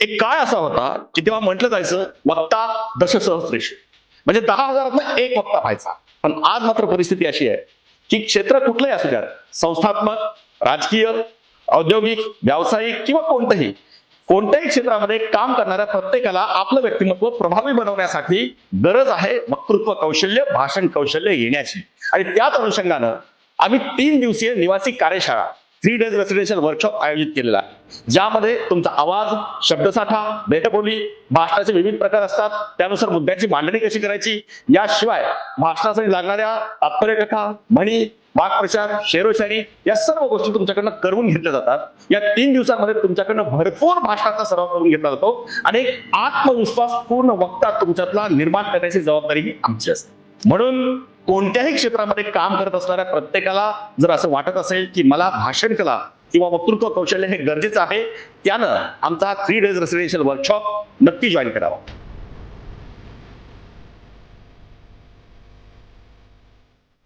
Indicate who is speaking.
Speaker 1: एक काळ असा होता की तेव्हा म्हटलं जायचं वक्ता दशसहस्रेश. म्हणजे दहा हजारात एक वक्ता व्हायचा. पण आज मात्र परिस्थिती अशी आहे की क्षेत्र कुठलंही असू द्या संस्थात्मक राजकीय औद्योगिक व्यावसायिक किंवा कोणतंही कोणत्याही क्षेत्रामध्ये काम करणाऱ्या प्रत्येकाला आपलं व्यक्तिमत्व प्रभावी बनवण्यासाठी गरज आहे वक्तृत्व कौशल्य भाषण कौशल्य येण्याची. आणि त्याच अनुषंगानं आम्ही तीन दिवसीय निवासी कार्यशाळा थ्री डेज रेसिडेन्शियल वर्कशॉप आयोजित केलेला आहे. ज्यामध्ये तुमचा आवाज शब्दसाठा भेटबोली भाषणाचे विविध प्रकार असतात. त्यानुसार मुद्द्याची मांडणी कशी करायची? याशिवाय भाषणासाठी लागणाऱ्या तात्पर्यकथा म्हणी वाक्प्रचार शेरोशायरी या सर्व गोष्टी तुमच्याकडनं करून घेतल्या जातात. या तीन दिवसांमध्ये तुमच्याकडनं भरपूर भाषणाचा सराव करून घेतला जातो आणि एक आत्मविश्वास पूर्ण वक्ता तुमच्यातला निर्माण करण्याची जबाबदारी ही आमची असते. म्हणून कोणत्याही क्षेत्रामध्ये काम करत असणाऱ्या प्रत्येकाला जर असं वाटत असेल की मला भाषण कला किंवा वक्तृत्व कौशल्य हे गरजेचं आहे त्यानं आमचा थ्री डेज रेसिडेन्शियल वर्कशॉप नक्की जॉईन करावा.